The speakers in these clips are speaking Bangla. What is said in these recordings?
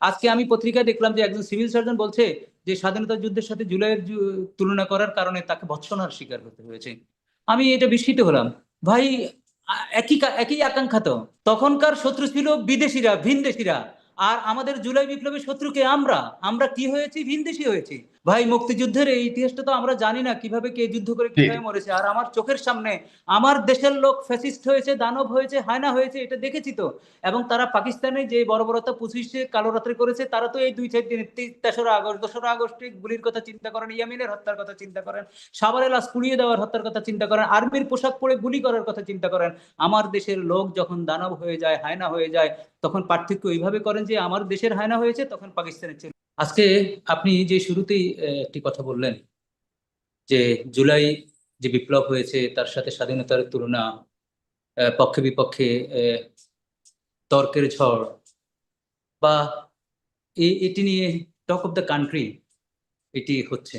আজকে আমি পত্রিকায় দেখলাম যে একজন সিভিল সার্জন বলছে যে স্বাধীনতা যুদ্ধের সাথে জুলাইয়ের তুলনা করার কারণে তাকে ভৎসনার শিকার হতে হয়েছে। আমি এটা বিস্মিত হলাম। ভাই, একই একই আকাঙ্ক্ষা তো। তখনকার শত্রু ছিল বিদেশিরা, ভিনদেশিরা। আর আমাদের জুলাই বিপ্লবের শত্রুকে আমরা আমরা কি হয়েছি? ভিনদেশি হয়েছি। ভাই মুক্তিযুদ্ধের এই ইতিহাসটা তো আমরা জানি না কীভাবে কে যুদ্ধ করে কীভাবে মরেছে। আর আমার চোখের সামনে আমার দেশের লোক ফ্যাসিস্ট হয়েছে দানব হয়েছে হায়না হয়েছে এটা দেখেছি তো। এবং তারা পাকিস্তানে যে বর্বরতা পঁচিশে কালো রাত্রে করেছে তারা তো এই দুই চার দিন তেসরা আগস্ট দোসরা আগস্টে গুলির কথা চিন্তা করেন ইয়ামিনের হত্যার কথা চিন্তা করেন সাভারে লাশ পুড়িয়ে দেওয়ার হত্যার কথা চিন্তা করেন আর্মির পোশাক পরে গুলি করার কথা চিন্তা করেন। আমার দেশের লোক যখন দানব হয়ে যায় হায়না হয়ে যায় তখন পার্থক্য এইভাবে করেন যে আমার দেশের হায়না হয়েছে তখন পাকিস্তানের ছিল আজকে আপনি যে শুরুতেই একটি কথা বললেন, যে জুলাই যে বিপ্লব হয়েছে, তার সাথে স্বাধীনতার তুলনা পক্ষে বিপক্ষে তর্কের ঝড়, বা এটি নিয়ে টক অফ দ্য কান্ট্রি, এটি হচ্ছে।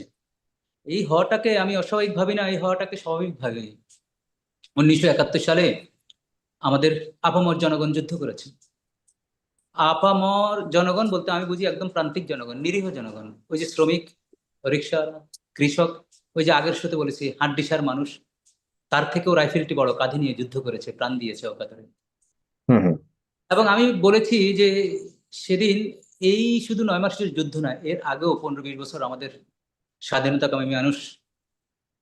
এই হওয়াটাকে আমি অস্বাভাবিক ভাবি না, এই হওয়াটাকে স্বাভাবিক ভাবি। উনিশশো একাত্তর সালে আমাদের আপামর জনগণ যুদ্ধ করেছে। আপামর জনগণ বলতে আমি বুঝি একদম প্রান্তিক জনগণ নিরীহ জনগণ। ওই যে শ্রমিক রিক্সা কৃষক ওই যে আগের সাথে বলেছি হাড্ডিসার মানুষ তার থেকেও রাইফেলটি বড় কাঁধে নিয়ে যুদ্ধ করেছে প্রাণ দিয়েছে অকাতরে এবং আমি বলেছি যে সেদিন এই শুধু নয় মাসের যুদ্ধ নয় এর আগেও পনেরো বিশ বছর আমাদের স্বাধীনতাকামী মানুষ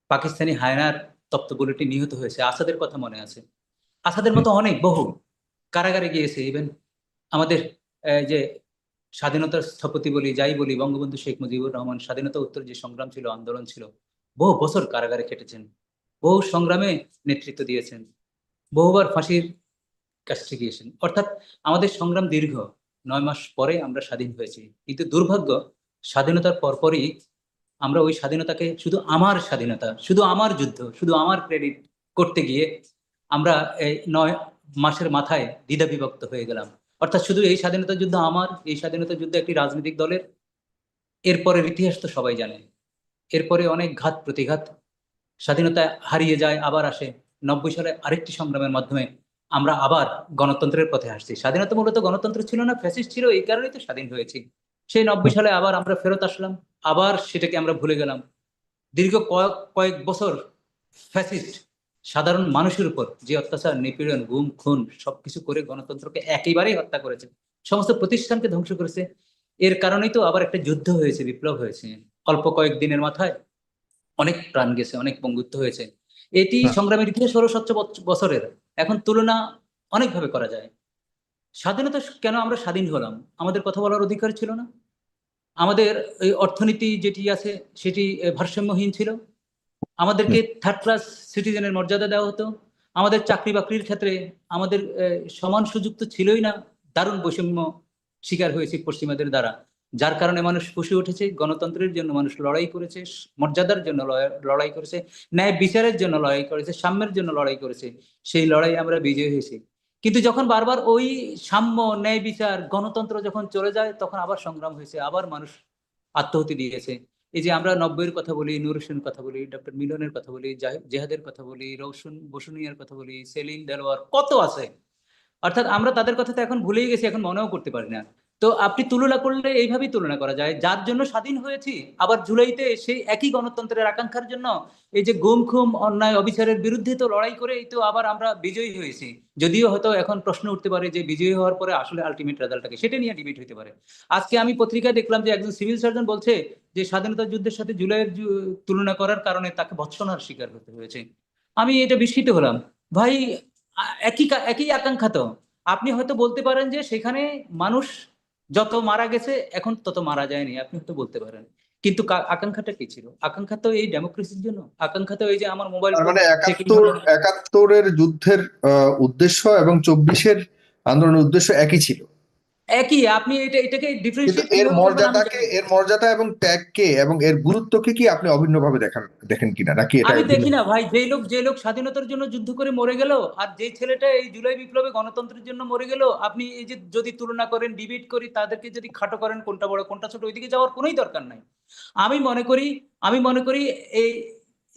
পাকিস্তানি হায়নার তপ্ত বুলেটে নিহত হয়েছে আসাদের কথা মনে আছে। আসাদের মতো অনেক বহু কারাগারে গিয়েছে ইভেন আমাদের যে স্বাধীনতার স্থপতি বলি, যাই বলি, বঙ্গবন্ধু শেখ মুজিবুর রহমান স্বাধীনতা উত্তর যে সংগ্রাম ছিল, আন্দোলন ছিল, বহু বছর কারাগারে কেটেছেন বহু সংগ্রামে নেতৃত্ব দিয়েছেন, বহুবার ফাঁসির কাছে গিয়েছেন অর্থাৎ আমাদের সংগ্রাম দীর্ঘ, নয় মাস পরে আমরা স্বাধীন হয়েছি। কিন্তু দুর্ভাগ্য, স্বাধীনতার পরপরই আমরা ওই স্বাধীনতাকে শুধু আমার স্বাধীনতা, শুধু আমার যুদ্ধ, শুধু আমার ক্রেডিট করতে গিয়ে আমরা এই নয় মাসের মাথায় দ্বিধা বিভক্ত হয়ে গেলাম। অর্থাৎ শুধু এই স্বাধীনতা যুদ্ধ আমার, এই স্বাধীনতা যুদ্ধ একটি রাজনৈতিক দলের। এরপরের ইতিহাস তো সবাই জানে। এরপরে অনেক ঘাত প্রতিঘাত। স্বাধীনতা হারিয়ে যায়, আবার আসে। নব্বই সালে আরেকটি সংগ্রামের মাধ্যমে আমরা আবার গণতন্ত্রের পথে আসছি। স্বাধীনতা মূলত গণতন্ত্র ছিল না, ফ্যাসিস্ট ছিল, এই কারণেই তো স্বাধীন হয়েছি। সেই নব্বই সালে আবার আমরা ফেরত আসলাম, আবার সেটাকে আমরা ভুলে গেলাম। দীর্ঘ কয়েক কয়েক বছর ফ্যাসিস্ট সাধারণ মানুষের উপর যে অত্যাচার নিপীড়ন গুম খুন সবকিছু করে গণতন্ত্রকে একেবারেই হত্যা করেছে। সমস্ত প্রতিষ্ঠানকে ধ্বংস করেছে। এর কারণেই তো আবার একটা যুদ্ধ হয়েছে বিপ্লব হয়েছে। অল্প কয়েক দিনের মাথায় অনেক প্রাণ গেছে অনেক পঙ্গুত্ব হয়েছে। এটি হ্যাঁ। সংগ্রামের ইতিহাস ষোলো সত্য বছরের। এখন তুলনা অনেকভাবে করা যায়। স্বাধীনতা কেন আমরা স্বাধীন হলাম? আমাদের কথা বলার অধিকার ছিল না। আমাদের এই অর্থনীতি যেটি আছে সেটি ভারসাম্যহীন ছিল। আমাদেরকে থার্ড ক্লাস সিটিজেনের মর্যাদা দেওয়া হতো। আমাদের চাকরি বাকরির ক্ষেত্রে আমাদের সমান সুযোগ তো ছিলই না। দারুণ বৈষম্য শিকার হয়েছে পশ্চিমাদের দ্বারা। যার কারণে মানুষ ফুসে উঠেছে গণতন্ত্রের জন্য মানুষ লড়াই করেছে মর্যাদার জন্য লড়াই- লড়াই করেছে ন্যায় বিচারের জন্য লড়াই করেছে সাম্যের জন্য লড়াই করেছে সেই লড়াই আমরা বিজয়ী হয়েছি। কিন্তু যখন বারবার ওই সাম্য ন্যায় বিচার গণতন্ত্র যখন চলে যায় তখন আবার সংগ্রাম হয়েছে আবার মানুষ আত্মহতি দিয়েছে। এই যে আমরা নব্বইয়ের কথা বলি, নূর কথা বলি, ডক্টর মিলনের কথা বলি, জাহ- জেহাদের কথা বলি রৌশন বসুনিয়ার কথা বলি সেলিন দেলোয়ার কত আছে? অর্থাৎ আমরা তাদের কথা তো এখন ভুলেই গেছি, এখন মনেও করতে পারি না। তো আপনি তুলনা করলে এইভাবেই তুলনা করা যায়। যার জন্য স্বাধীন হয়েছি, আবার জুলাইতে সেই একই গণতন্ত্রের আকাঙ্ক্ষার জন্য এই যে গুম খুম অন্যায়, অবিচারের বিরুদ্ধে তো লড়াই করে এই তো আবার আমরা বিজয়ী হয়েছি। যদিও হয়তো এখন প্রশ্ন উঠতে পারে যে বিজয়ী হওয়ার পরে আসলে আলটিমেট রেজাল্টটাকে সেটা নিয়ে ডিবেট হতে পারে। আজকে আমি পত্রিকায় দেখলাম যে একজন সিভিল সার্জন বলছে যে স্বাধীনতা যুদ্ধের সাথে জুলাইয়ের তুলনা করার কারণে তাকে ভৎসনার শিকার হতে হয়েছে। আমি এটা বিস্মিত হলাম। ভাই একই একই আকাঙ্ক্ষা তো। আপনি হয়তো বলতে পারেন যে সেখানে মানুষ যত মারা গেছে এখন তত মারা যায়নি আপনি হয়তো বলতে পারেন। কিন্তু আকাঙ্ক্ষাটা কি ছিল? আকাঙ্ক্ষা তো এই ডেমোক্রেসির জন্য। আকাঙ্ক্ষা তো এই যে আমার মোবাইল মানে একাত্তর একাত্তরের যুদ্ধের আহ, উদ্দেশ্য এবং চব্বিশের আন্দোলনের উদ্দেশ্য একই ছিল। একই আপনি এটা এটাকে ডিফারেন্সিয়েট এর মর্যাদাকে এর মর্যাদা এবং ত্যাগকে এবং এর গুরুত্বকে কি আপনি অভিন্নভাবে দেখান দেখেন কিনা? নাকি এটা আমি? দেখি না ভাই যে লোক যে লোক স্বাধীনতার জন্য যুদ্ধ করে মরে গেল আর যে ছেলেটা এই জুলাই বিপ্লবে গণতন্ত্রের জন্য মরে গেল আপনি এই যে যদি তুলনা করেন ডিবেট করি তাদেরকে যদি খাটো করেন কোনটা বড় কোনটা ছোট ওইদিকে যাওয়ার কোনোই দরকার নাই। আমি মনে করি আমি মনে করি এই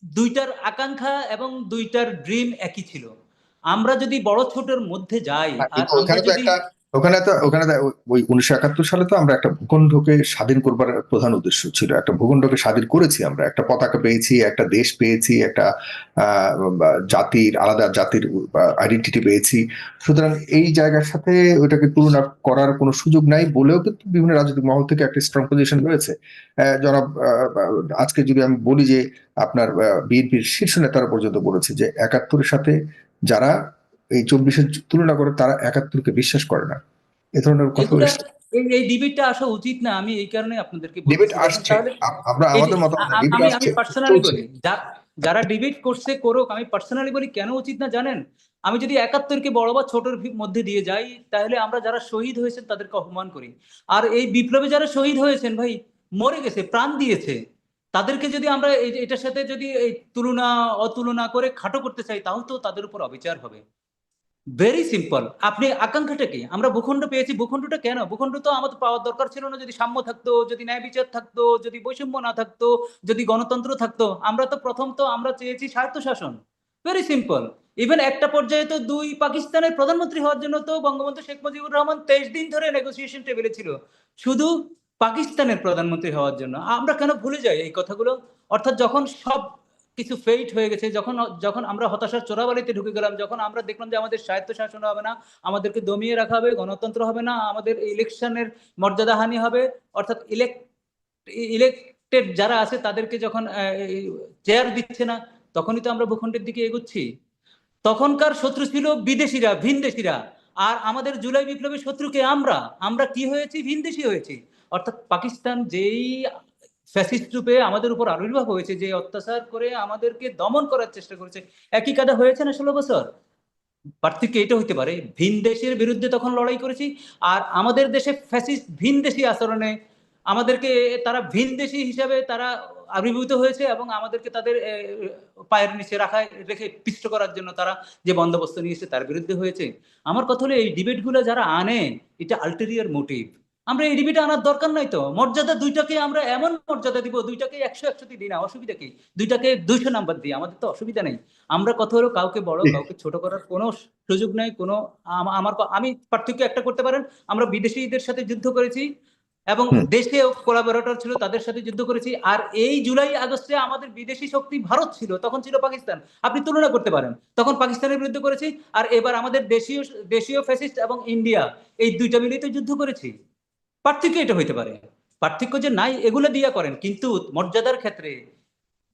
দুইটার আকাঙ্ক্ষা এবং দুইটার ড্রিম একই ছিল। আমরা যদি বড় ছোটের মধ্যে যাই হ্যাঁ, আর আমরা যদি ওখানে তো, ওখানে ওই উনিশশো একাত্তর সালে তো আমরা একটা ভূখণ্ডকে স্বাধীন করবার প্রধান উদ্দেশ্য ছিল। একটা ভূখণ্ডকে স্বাধীন করেছি আমরা। একটা পতাকা পেয়েছি, একটা দেশ পেয়েছি, একটা জাতির, আলাদা জাতির আইডেন্টিটি পেয়েছি। সুতরাং এই জায়গার সাথে ওইটাকে তুলনা করার কোনো সুযোগ নাই বলেও কিন্তু বিভিন্ন রাজনৈতিক মহল থেকে একটা স্ট্রং পজিশন রয়েছে। জনাব আজকে যদি আমি বলি যে আপনার বিএনপির শীর্ষ নেতারা পর্যন্ত বলেছে যে একাত্তরের সাথে যারা এই চব্বিশের তুলনা করে তারা একাত্তরকে বিশ্বাস করে না। এ ধরনের কথা এই ডিবেটটা আসা উচিত না আমি এই কারণে আপনাদেরকে ডিবেট আসছে। আমরা আমাদের মত আমি আমি পার্সোনালি বলি যারা ডিবেট করছে করুক আমি পার্সোনালি বলি কেন উচিত না জানেন? আমি যদি একাত্তরকে বড় বা ছোটর মধ্যে দিয়ে যাই তাহলে আমরা যারা শহীদ হয়েছেন তাদেরকে অপমান করি। আর এই বিপ্লবে যারা শহীদ হয়েছেন ভাই মরে গেছে প্রাণ দিয়েছে তাদেরকে যদি আমরা এটার সাথে যদি এই তুলনা অতুলনা করে খাটো করতে চাই তাও তো তাদের উপর অবিচার হবে। ভেরি সিম্পল আপনি আকাঙ্ক্ষাটা কি? আমরা ভূখণ্ড পেয়েছি, ভূখণ্ডটা কেন? ভূখণ্ড তো আমাদের পাওয়ার দরকার ছিল না। যদি সাম্য থাকতো, যদি ন্যায় বিচার থাকতো, যদি বৈষম্য না থাকতো, যদি গণতন্ত্র থাকতো, আমরা তো প্রথম তো আমরা চেয়েছি স্বায়ত্ত ভেরি সিম্পল ইভেন একটা পর্যায়ে তো দুই পাকিস্তানের প্রধানমন্ত্রী হওয়ার জন্য তো বঙ্গবন্ধু শেখ মুজিবুর রহমান তেইশ দিন ধরে নেগোসিয়েশন টেবিলে ছিল। শুধু পাকিস্তানের প্রধানমন্ত্রী হওয়ার জন্য। আমরা কেন ভুলে যাই এই কথাগুলো? অর্থাৎ যখন সব কিছু ফেইট হয়ে গেছে। যখন যখন আমরা হতাশার চোরাবালিতে ঢুকে গেলাম, যখন আমরা দেখলাম যে আমাদের স্বায়ত্ত শাসন হবে না, আমাদেরকে দমিয়ে রাখা হবে, গণতন্ত্র হবে না, আমাদের ইলেকশনের মর্যাদাহানি হবে, অর্থাৎ ইলেক্ট ইলেক্টেড যারা আছে, তাদেরকে যখন চেয়ার দিচ্ছে না, তখনই তো আমরা ভূখণ্ডের দিকে এগোচ্ছি। তখনকার শত্রু ছিল বিদেশিরা, ভিনদেশিরা। আর আমাদের জুলাই বিপ্লবের শত্রুকে আমরা আমরা কি হয়েছি? ভিনদেশি হয়েছি। অর্থাৎ পাকিস্তান যেই ফ্যাসিস্ট রূপে আমাদের উপর আবির্ভাব হয়েছে, যে অত্যাচার করে আমাদেরকে দমন করার চেষ্টা করেছে। একই কাদা হয়েছে না ষোলো বছর? পার্থক্য এটা হইতে পারে, ভিন দেশের বিরুদ্ধে তখন লড়াই করেছি, আর আমাদের দেশে ফ্যাসিস্ট ভিন দেশি আচরণে আমাদেরকে, তারা ভিন দেশি হিসাবে তারা আবির্ভূত হয়েছে এবং আমাদেরকে তাদের পায়ের নিচে রাখায় রেখে পিষ্ট করার জন্য তারা যে বন্দোবস্ত নিয়েছে তার বিরুদ্ধে হয়েছে। আমার কথা হলো, এই ডিবেটগুলো যারা আনে এটা আলটেরিয়ার মোটিভ আমরা এই ডিবেটে আনার দরকার নাই তো। মর্যাদা দুইটাকে আমরা এমন মর্যাদা দিব দুইটাকে একশো একশো দিই না অসুবিধা কি? দুইটাকে দুইশো নাম্বার দিই আমাদের তো অসুবিধা নেই। আমরা কথা হলো কাউকে বড় কাউকে ছোট করার কোনো সুযোগ নাই কোনো আমার আমি পার্থক্য একটা করতে পারেন আমরা বিদেশিদের সাথে যুদ্ধ করেছি এবং। দেশে কোলাবোরেটর ছিল তাদের সাথে যুদ্ধ করেছি আর এই জুলাই আগস্টে আমাদের বিদেশি শক্তি ভারত ছিল তখন ছিল পাকিস্তান। আপনি তুলনা করতে পারেন তখন পাকিস্তানের বিরুদ্ধে করেছি আর এবার আমাদের দেশীয় দেশীয় ফ্যাসিস্ট এবং ইন্ডিয়া এই দুইটা মিলিয়ে তো যুদ্ধ করেছি। পার্থক্য এটা হইতে পারে। পার্থক্য যে নাই, এগুলো দিয়া করেন, কিন্তু মর্যাদার ক্ষেত্রে,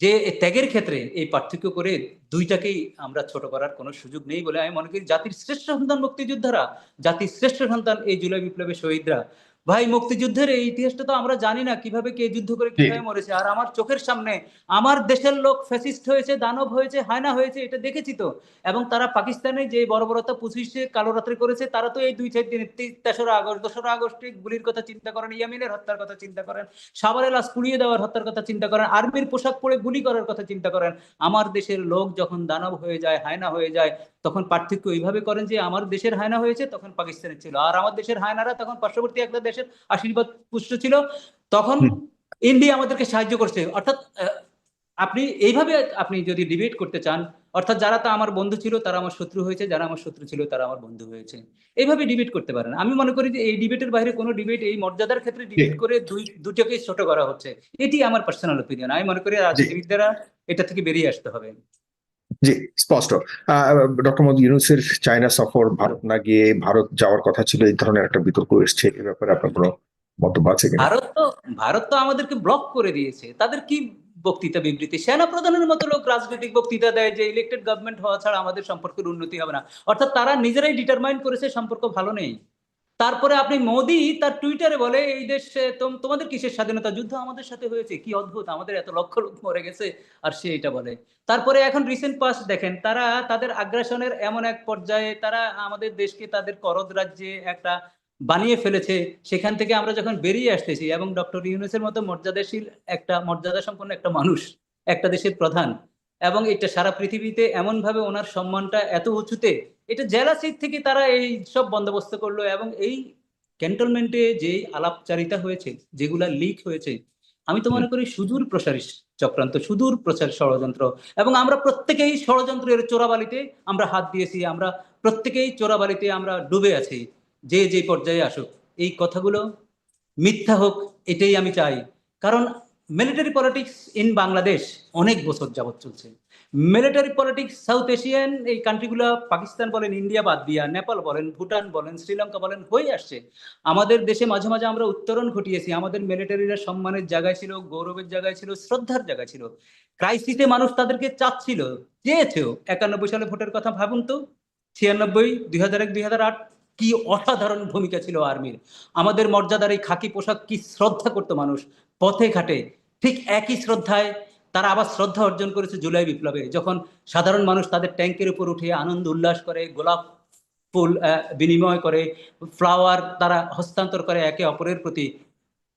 যে ত্যাগের ক্ষেত্রে এই পার্থক্য করে দুইটাকেই আমরা ছোট করার কোনো সুযোগ নেই বলে আমি মনে করি। জাতির শ্রেষ্ঠ সন্তান মুক্তিযোদ্ধারা, জাতির শ্রেষ্ঠ সন্তান এই জুলাই বিপ্লবের শহীদরা ভাই মুক্তিযুদ্ধের এই ইতিহাসটা তো আমরা জানি না কীভাবে কে যুদ্ধ করে কীভাবে মরেছে। আর আমার চোখের সামনে আমার দেশের লোক ফ্যাসিস্ট হয়েছে দানব হয়েছে হায়না হয়েছে এটা দেখেছি তো। এবং তারা পাকিস্তানে যে বর্বরতা পঁচিশে কালো রাত্রে করেছে তারা তো এই দুই চার দিন তেসরা আগস্ট দোসরা আগস্টে গুলির কথা চিন্তা করেন ইয়ামিনের হত্যার কথা চিন্তা করেন সাভারে লাশ পুড়িয়ে দেওয়ার হত্যার কথা চিন্তা করেন আর্মির পোশাক পরে গুলি করার কথা চিন্তা করেন। আমার দেশের লোক যখন দানব হয়ে যায় হায়না হয়ে যায় তখন পার্থক্য এইভাবে করেন যে আমার দেশের হায়না হয়েছে তখন পাকিস্তানের ছিল। আর আমার দেশের হায়নারা তখন পার্শ্ববর্তী একটা দেশের আশীর্বাদ পুষ্ট ছিল। তখন। ইন্ডিয়া আমাদেরকে সাহায্য করছে। অর্থাৎ আপনি এইভাবে আপনি যদি ডিবেট করতে চান অর্থাৎ যারা তা আমার বন্ধু ছিল তারা আমার শত্রু হয়েছে যারা আমার শত্রু ছিল তারা আমার বন্ধু হয়েছে। এইভাবে ডিবেট করতে পারেন। আমি মনে করি যে এই ডিবেটের বাইরে কোনো ডিবেট এই মর্যাদার ক্ষেত্রে ডিবেট করে দুই দুটোকে ছোট করা হচ্ছে। এটি আমার পার্সোনাল ওপিনিয়ন আমি মনে করি রাজনীতিবিদরা এটা থেকে বেরিয়ে আসতে হবে। জি, স্পষ্ট। ডক্টর মোহাম্মদ ইউনুসের চায়না সফর ভারত না গিয়ে ভারত যাওয়ার কথা ছিল, এই ধরনের একটা বিতর্ক এসছে, এ ব্যাপারে আপনার কোনো মন্তব্য আছে ভারত তো ভারত তো আমাদেরকে ব্লক করে দিয়েছে। তাদের কি বক্তৃতা বিবৃতি? সেনা প্রধানের মতো লোক রাজনৈতিক বক্তৃতা দেয় যে ইলেক্টেড গভর্নমেন্ট হওয়া ছাড়া আমাদের সম্পর্কের উন্নতি হবে না। অর্থাৎ তারা নিজেরাই ডিটারমাইন করেছে সম্পর্ক ভালো নেই। তারপরে আপনি মোদি তার টুইটারে বলে, এই দেশে তোম- তোমাদের কিসের স্বাধীনতা? যুদ্ধ আমাদের সাথে হয়েছে, কি অদ্ভুত, আমাদের এত লক্ষ লোক মরে গেছে। আর সে এটা বলে। তারপরে এখন রিসেন্ট পাস দেখেন, তারা তাদের আগ্রাসনের এমন এক পর্যায়ে, তারা আমাদের দেশকে তাদের করদ রাজ্যে একটা বানিয়ে ফেলেছে। সেখান থেকে আমরা যখন বেরিয়ে আসতেছি, এবং ডক্টর ইউনুসের মতো মর্যাদাশীল একটা মর্যাদা সম্পন্ন একটা মানুষ, একটা দেশের প্রধান, এবং এটা সারা পৃথিবীতে এমন ভাবে ওনার সম্মানটা এত উঁচুতে এটা জেলাসির থেকে তারা এই সব বন্দোবস্ত করল এবং এই ক্যান্টনমেন্টে যে আলাপচারিতা হয়েছে যেগুলা লিক হয়েছে আমি তো মনে করি সুদূর প্রসারী চক্রান্ত সুদূর প্রচার ষড়যন্ত্র এবং আমরা প্রত্যেকেই ষড়যন্ত্রের চোরাবালিতে আমরা হাত দিয়েছি আমরা প্রত্যেকেই চোরাবালিতে আমরা ডুবে আছি যে যে পর্যায়ে আসুক। এই কথাগুলো মিথ্যা হোক এটাই আমি চাই। কারণ মিলিটারি পলিটিক্স ইন বাংলাদেশ অনেক বছর যাবৎ চলছে। মিলিটারি পলিটিক্স সাউথ এশিয়ান এই কান্ট্রিগুলো পাকিস্তান বলেন ইন্ডিয়া বাদ দিয়া নেপাল বলেন ভুটান বলেন শ্রীলঙ্কা বলেন, হয়ে আসছে। আমাদের দেশে মাঝে মাঝে আমরা উত্তরণ ঘটিয়েছি। আমাদের মিলিটারিরা সম্মানের জায়গায় ছিল, গৌরবের জায়গায় ছিল, শ্রদ্ধার জায়গায় ছিল। ক্রাইসিসে মানুষ তাদেরকে চাচ্ছিল চেয়েছেও একানব্বই সালে ভোটের কথা ভাবুন তো, ছিয়ানব্বই, দুই হাজার এক, দুই হাজার আট, কি অসাধারণ ভূমিকা ছিল আর্মির। আমাদের মর্যাদার এই খাকি পোশাক কি শ্রদ্ধা করতো মানুষ। পথে ঘাটে, ঠিক একই শ্রদ্ধায় তারা আবার শ্রদ্ধা অর্জন করেছে জুলাই বিপ্লবে। যখন সাধারণ মানুষ তাদের ট্যাঙ্কের উপর উঠে আনন্দ, উল্লাস করে, গোলাপ ফুল বিনিময় করে ফ্লাওয়ার তারা হস্তান্তর করে একে অপরের প্রতি।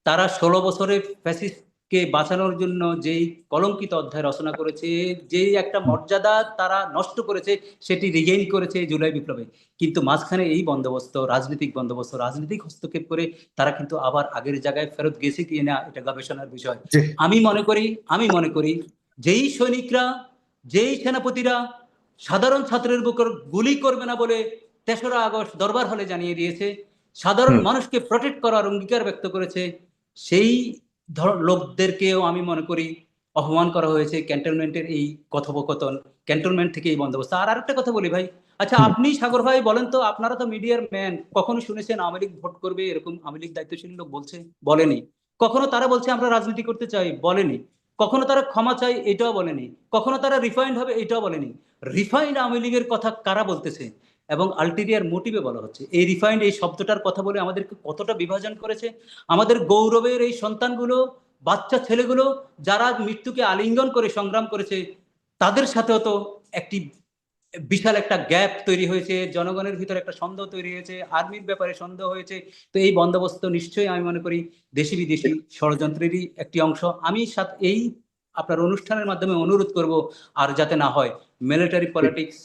তারা ষোলো বছরে ফ্যাসিস্টকে বাঁচানোর জন্য যেই কলঙ্কিত অধ্যায় রচনা করেছে যেই একটা মর্যাদা তারা নষ্ট করেছে সেটি রিগেইন করেছে জুলাই বিপ্লবে। কিন্তু মাঝখানে এই বন্দোবস্ত রাজনৈতিক বন্দোবস্ত রাজনৈতিক হস্তক্ষেপ করে তারা কিন্তু আবার আগের জায়গায় ফেরত গেছে কি না এটা গবেষণার বিষয়। আমি মনে করি আমি মনে করি যেই সৈনিকরা যেই সেনাপতিরা সাধারণ ছাত্রের বুকর গুলি করবে না বলে তেসরা আগস্ট দরবার হলে জানিয়ে দিয়েছে সাধারণ মানুষকে প্রোটেক্ট করার অঙ্গীকার ব্যক্ত করেছে সেই লোকদেরকেও আমি মনে করি অপমান করা হয়েছে ক্যান্টনমেন্টের এই কথোপকথন ক্যান্টনমেন্ট থেকে এই বন্দোবস্ত। আর আরেকটা কথা বলি ভাই আচ্ছা আপনি সাগর ভাই বলেন তো আপনারা তো মিডিয়ার ম্যান কখনো শুনেছেন আওয়ামী লীগ ভোট করবে এরকম আওয়ামী লীগ দায়িত্বশীল লোক বলছে? বলেনি। কখনো তারা বলছে আমরা রাজনীতি করতে চাই? বলেনি। কখনো তারা ক্ষমা চাই এটাও বলেনি। কখনো তারা রিফাইন্ড হবে এটাও বলেনি। রিফাইন্ড আওয়ামী লীগের কথা কারা বলতেছে? এবং আলটেরিয়ার মোটিভে বলা হচ্ছে। এই রিফাইন্ড এই শব্দটার কথা বলে আমাদেরকে কতটা বিভাজন করেছে। আমাদের গৌরবের এই সন্তানগুলো, বাচ্চা ছেলেগুলো যারা মৃত্যুকে আলিঙ্গন করে সংগ্রাম করেছে, তাদের সাথেও তো একটি বিশাল একটা গ্যাপ তৈরি হয়েছে, জনগণের ভিতরে একটা সন্দেহ তৈরি হয়েছে, আর্মির ব্যাপারে সন্দেহ হয়েছে। তো এই বন্দোবস্ত নিশ্চয়ই আমি মনে করি দেশি বিদেশি ষড়যন্ত্রেরই একটি অংশ। আমি সাথ এই আপনার অনুষ্ঠানের মাধ্যমে অনুরোধ করব, আর যাতে না হয় মিলিটারি পলিটিক্স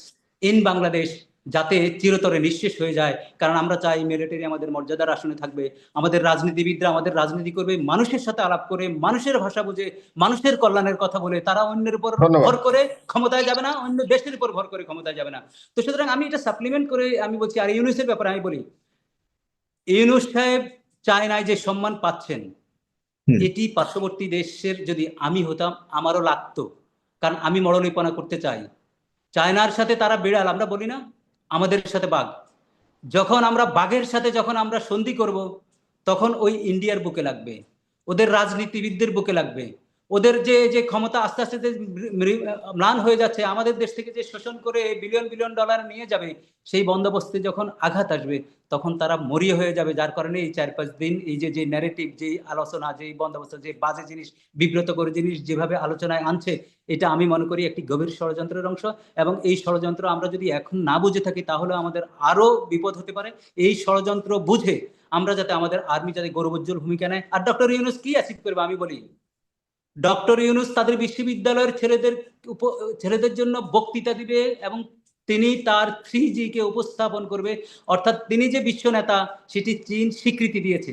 ইন বাংলাদেশ যাতে চিরতরে নিঃশেষ হয়ে যায়। কারণ আমরা চাই মিলিটারি আমাদের মর্যাদার আসনে থাকবে। আমাদের রাজনীতিবিদরা আমাদের রাজনীতি করবে মানুষের সাথে আলাপ করে মানুষের ভাষা বুঝে মানুষের কল্যাণের কথা বলে তারা অন্যের উপর ভর করে ক্ষমতায় যাবে না অন্য দেশের উপর ভর করে ক্ষমতায় যাবে না। তো সুতরাং আমি এটা সাপ্লিমেন্ট করে আমি বলছি আর ইউনুসের ব্যাপারে আমি বলি ইউনুস সাহেব চায়নায় যে সম্মান পাচ্ছেন। এটি পার্শ্ববর্তী দেশের যদি আমি হতাম আমারও লাগতো। কারণ আমি মরলিপনা করতে চাই। চায়নার সাথে তারা বিড়াল আমরা বলি না আমাদের সাথে বাঘ। যখন আমরা বাঘের সাথে যখন আমরা সন্ধি করব, তখন ওই ইন্ডিয়ার বুকে লাগবে। ওদের রাজনীতিবিদদের বুকে লাগবে। ওদের যে যে ক্ষমতা আস্তে আস্তে যে ম্লান হয়ে যাচ্ছে, আমাদের দেশ থেকে যে শোষণ করে বিলিয়ন বিলিয়ন ডলার নিয়ে যাবে, সেই বন্দোবস্তে যখন আঘাত আসবে, তখন তারা মরিয়ে হয়ে যাবে। যার কারণে এই চার পাঁচ দিন এই যে যে ন্যারেটিভ যে আলোচনা যে বন্দোবস্ত, যে বাজে জিনিস বিব্রত করে জিনিস যেভাবে আলোচনায় আনছে, এটা আমি মনে করি একটি গভীর ষড়যন্ত্রের অংশ। এবং এই ষড়যন্ত্র আমরা যদি এখন না বুঝে থাকি, তাহলে আমাদের আরও বিপদ হতে পারে। এই ষড়যন্ত্র বুঝে আমরা যাতে আমাদের আর্মি যাতে গৌরবোজ্জ্বল ভূমিকা নেয়। আর ডক্টর ইউনুস কি অ্যাচিভ করবে আমি বলি? ডক্টর ইউনুস তাদের বিশ্ববিদ্যালয়ের ছেলেদের ছেলেদের জন্য বক্তৃতা দিবে এবং তিনি তার থ্রি জি কে উপস্থাপন করবে। অর্থাৎ তিনি যে বিশ্ব নেতা, সেটি চীন স্বীকৃতি দিয়েছে।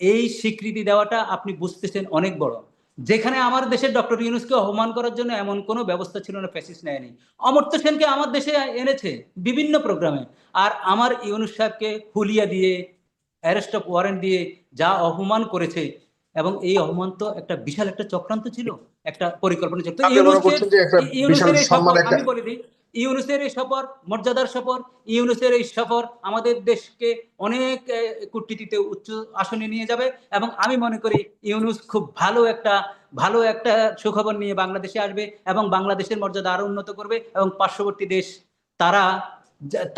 এই স্বীকৃতি দেওয়াটা আপনি বুঝতেছেন অনেক বড়। যেখানে আমার দেশের ডক্টর ইউনুসকে অপমান করার জন্য এমন কোনো ব্যবস্থা ছিল না ফ্যাসিস নেয়নি। অমর্ত্য সেনকে আমার দেশে এনেছে বিভিন্ন প্রোগ্রামে। আর আমার ইউনুস সাহেবকে হুলিয়া দিয়ে, অ্যারেস্ট অফ ওয়ারেন্ট দিয়ে যা অপমান করেছে এবং এই অপমান তো একটা বিশাল একটা চক্রান্ত ছিল একটা পরিকল্পনা ছিল। আপনি ইউনুসের- এই সফর আমি বলে দিই ইউনুসের এই সফর মর্যাদার সফর ইউনুসের এই সফর আমাদের দেশকে অনেক কূটনীতিতে উচ্চ আসনে নিয়ে যাবে এবং আমি মনে করি ইউনুস খুব ভালো একটা ভালো একটা সুখবর নিয়ে বাংলাদেশে আসবে এবং বাংলাদেশের মর্যাদা আরও উন্নত করবে এবং পার্শ্ববর্তী দেশ তারা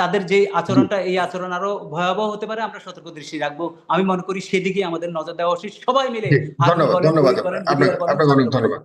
তাদের যে আচরণটা এই আচরণ আরও ভয়াবহ হতে পারে আমরা সতর্ক দৃষ্টি রাখব। আমি মনে করি সেদিকে আমাদের নজর দেওয়া উচিত। সবাই মিলে ধন্যবাদ ধন্যবাদ আপনাকে অনেক ধন্যবাদ।